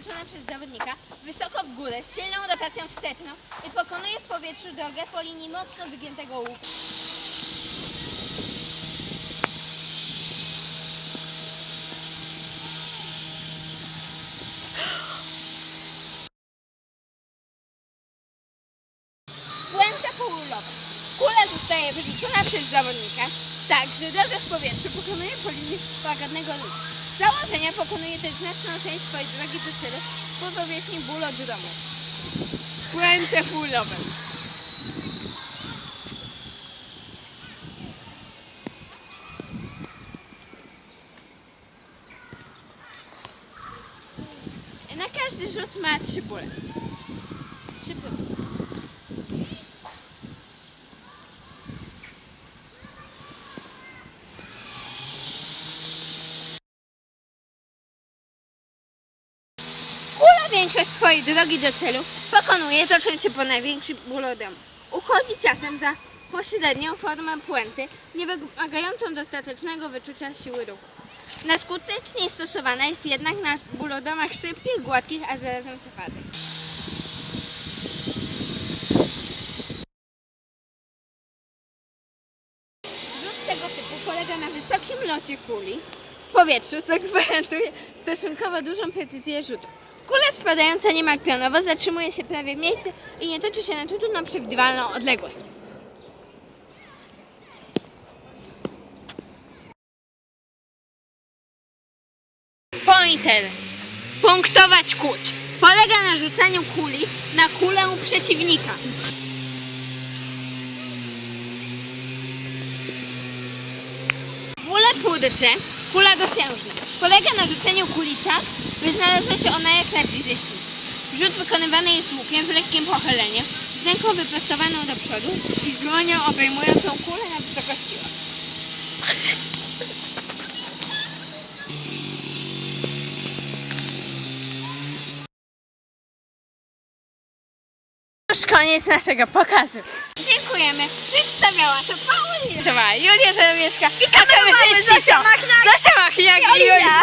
rzucona przez zawodnika wysoko w górę z silną rotacją wsteczną i pokonuje w powietrzu drogę po linii mocno wygiętego łuku. Puenta półulowa. Kula zostaje wyrzucona przez zawodnika, tak, że drogę w powietrzu pokonuje po linii łagodnego luku. Założenia pokonuje też znaczną część swojej drogi do celu po powierzchni bólodromu. Puentę półlową. Na każdy rzut ma trzy bóle. Trzy próby. Kula większość swojej drogi do celu pokonuje tocząc się po największym bólodromu. Uchodzi czasem za pośrednią formę puenty, nie wymagającą dostatecznego wyczucia siły ruchu. Najskuteczniej stosowana jest jednak na bulodomach szybkich, gładkich, a zarazem twardych. Rzut tego typu polega na wysokim locie kuli w powietrzu, co gwarantuje stosunkowo dużą precyzję rzutu. Kula spadająca niemal pionowo zatrzymuje się prawie w miejscu i nie toczy się na trudną przewidywalną odległość. Pointer. Punktować kuć. Polega na rzucaniu kuli na kulę przeciwnika. Kule pudce, kula dosiężna. Polega na rzuceniu kuli tak, by znalazła się ona jak najbliżej świtu. Rzut wykonywany jest łukiem w lekkim pochyleniu, z ręką wyprostowaną do przodu i z dłonią obejmującą kulę na wysokości oczu. Już koniec naszego pokazu. Dziękujemy. Przedstawiała to Paulina. To była Julia Żelebiecka. I Machnak. Zosia Machniak i Oliwia. Julia.